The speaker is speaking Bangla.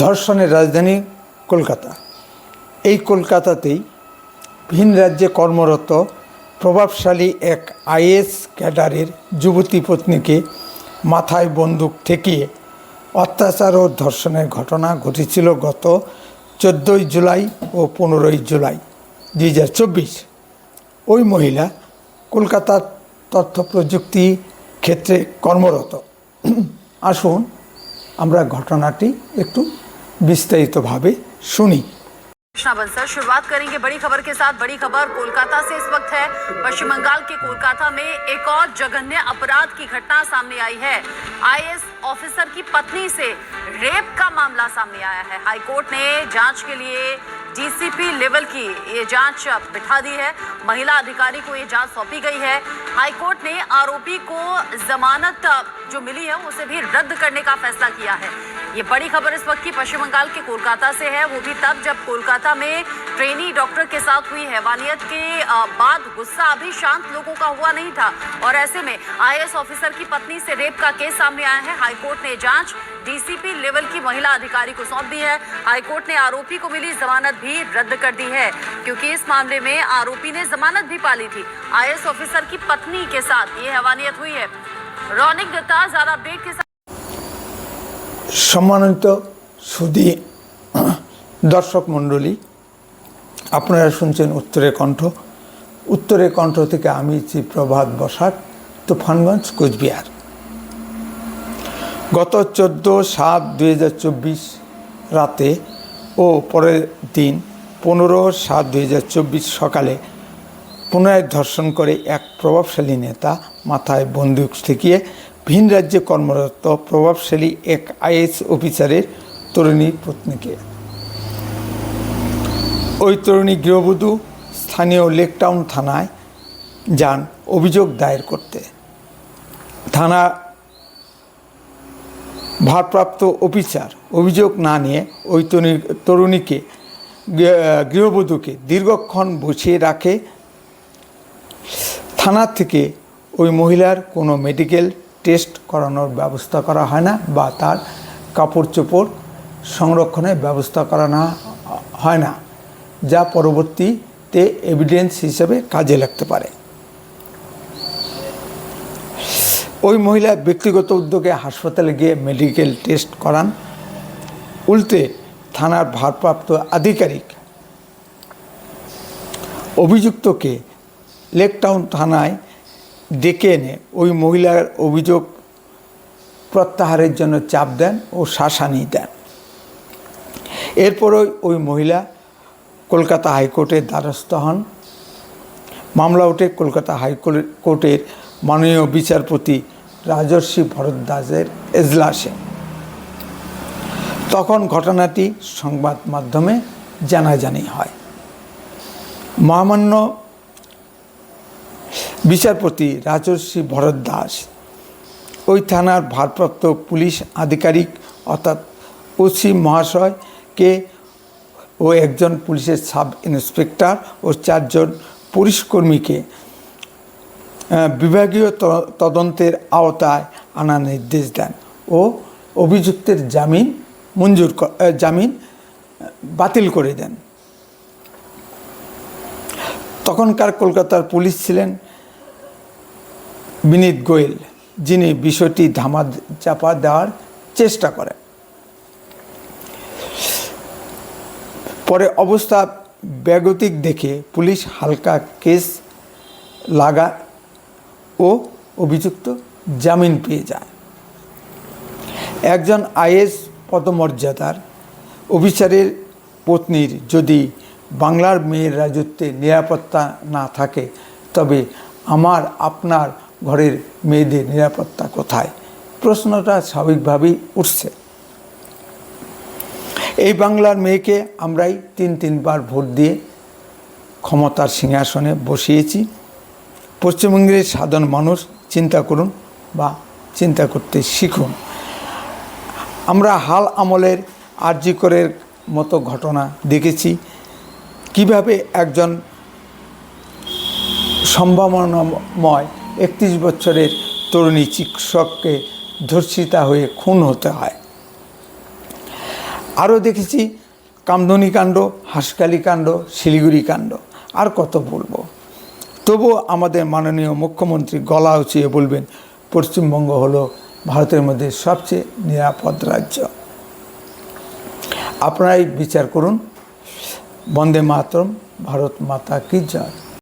ধর্ষণের রাজধানী কলকাতা। এই কলকাতাতেই ভিন রাজ্যে কর্মরত প্রভাবশালী এক আইএস ক্যাডারের যুবতী পত্নীকে মাথায় বন্দুক ঠেকিয়ে অত্যাচার ও ধর্ষণের ঘটনা ঘটেছিল গত চোদ্দোই জুলাই ও পনেরোই জুলাই দুই হাজার চব্বিশ। ওই মহিলা কলকাতার তথ্য প্রযুক্তি ক্ষেত্রে কর্মরত। আসুন আমরা ঘটনাটি একটু বিস্তারিতভাবে শুনি कृष्णा बंसल शुरुआत करेंगे बड़ी खबर के साथ बड़ी खबर कोलकाता से इस वक्त है पश्चिम बंगाल के कोलकाता में एक और जघन्य अपराध की घटना सामने आई है आईएएस ऑफिसर की पत्नी से रेप का मामला सामने आया है हाईकोर्ट ने जांच के लिए डीसीपी लेवल की ये जांच बिठा दी है महिला अधिकारी को ये जांच सौंपी गई है हाईकोर्ट ने आरोपी को जमानत जो मिली है उसे भी रद्द करने का फैसला किया है ये बड़ी खबर इस वक्त की पश्चिम बंगाल के कोलकाता से है। वो भी तब जब कोलकाता में ट्रेनी डॉक्टर के साथ हुई हैवानियत के बाद गुस्सा अभी शांत लोगों का हुआ नहीं था। और ऐसे में आईएएस ऑफिसर की पत्नी से रेप का केस सामने आया है। हाईकोर्ट ने जाँच, डीसीपी लेवल की महिला अधिकारी को सौंप दी है। हाईकोर्ट ने आरोपी को मिली जमानत भी रद्द कर दी है, क्योंकि इस मामले में आरोपी ने जमानत भी पाली थी। आईएएस ऑफिसर की पत्नी के साथ ये हैवानियत हुई है। रौनिक दत्ता ज़्यादा अपडेट के साथ সম্মানিত সুদী দর্শক মণ্ডলী, আপনারা শুনছেন উত্তরের কণ্ঠ। উত্তরের কণ্ঠ থেকে আমি শ্রী প্রভাত বসাক, তুফানগঞ্জ, কোচবিহার। গত চোদ্দ সাত দুই রাতে ও পরের দিন পনেরো সাত দুই সকালে পুনরায় ধর্ষণ করে এক প্রভাবশালী নেতা মাথায় বন্দুক ঠেকিয়ে ভিন রাজ্যে কর্মরত প্রভাবশালী এক আইএস অফিসারের তরুণী পত্নীকে। ওই তরুণী গৃহবধূ স্থানীয় লেকটাউন থানায় যান অভিযোগ দায়ের করতে। থানা ভারপ্রাপ্ত অফিসার অভিযোগ না নিয়ে ওই তরুণী- তরুণীকে গৃহবধূকে দীর্ঘক্ষণ বসিয়ে রাখে। থানা থেকে ওই মহিলার কোনো মেডিকেল টেস্ট করানোর ব্যবস্থা করা হয় না বা তার কাপড় চোপড় সংরক্ষণের ব্যবস্থা করা না, হয় না, যা পরবর্তীতে এভিডেন্স হিসেবে কাজে লাগতে পারে। ওই মহিলা ব্যক্তিগত উদ্যোগে হাসপাতালে গিয়ে মেডিকেল টেস্ট করান। উল্টে থানার ভারপ্রাপ্ত আধিকারিক অভিযুক্তকে লেকটাউন থানায় ডেকে এনে ওই মহিলার অভিযোগ প্রত্যাহারের জন্য চাপ দেন ও শাসানি দেন। এরপরই ওই মহিলা কলকাতা হাইকোর্টের দ্বারস্থ হন। মামলা ওঠে কলকাতা হাইকোর্টের মাননীয় বিচারপতি রাজর্ষি ভরদ্বাজের এজলাসে। তখন ঘটনাটি সংবাদ মাধ্যমে জানাজানি হয়। মহামান্য বিচারপতি রাজর্ষি দাস। ওই থানার ভারপ্রাপ্ত পুলিশ আধিকারিক অর্থাৎ ওসি মহাশয়কে ও একজন পুলিশের সাব ইন্সপেক্টর ও চারজন পুলিশকর্মীকে বিভাগীয় তদন্তের আওতায় আনার নির্দেশ দেন ও অভিযুক্তের জামিন মঞ্জুর জামিন বাতিল করে দেন। তখনকার কলকাতার পুলিশ ছিলেন বিনীত গোয়েল, যিনি বিষয়টি ধামা চাপা দেওয়ার চেষ্টা করেন। পরে অবস্থা ব্যাগতিক দেখে পুলিশ হালকা কেস লাগা ও অভিযুক্ত জামিন পেয়ে যায়। একজন আইএস পদমর্যাদার অফিসারের পত্নীর যদি বাংলার মেয়ের রাজত্বে নিরাপত্তা না থাকে, তবে আমার, আপনার ঘরের মেয়েদের নিরাপত্তা কোথায়? প্রশ্নটা স্বাভাবিকভাবেই উঠছে। এই বাংলার মেয়েকে আমরাই তিন তিনবার ভোট দিয়ে ক্ষমতার সিংহাসনে বসিয়েছি। পশ্চিমবঙ্গের সাধারণ মানুষ চিন্তা করুন বা চিন্তা করতে শিখুন। আমরা হাল আমলের আর্যিকরের মতো ঘটনা দেখেছি। কীভাবে একজন সম্ভাবনাময় একত্রিশ বছরের তরুণী চিকিৎসককে ধর্ষিতা হয়ে খুন হতে হয়। আরও দেখেছি কামদনি কাণ্ড হাসকালি কাণ্ড, শিলিগুড়ি কাণ্ড। আর কত বলব। তবুও আমাদের মাননীয় মুখ্যমন্ত্রী গলা উঁচিয়ে বলবেন, পশ্চিমবঙ্গ হলো ভারতের মধ্যে সবচেয়ে নিরাপদ রাজ্য। আপনারাই বিচার করুন। বন্দে মাতরম, ভারত মাতা কি জয়।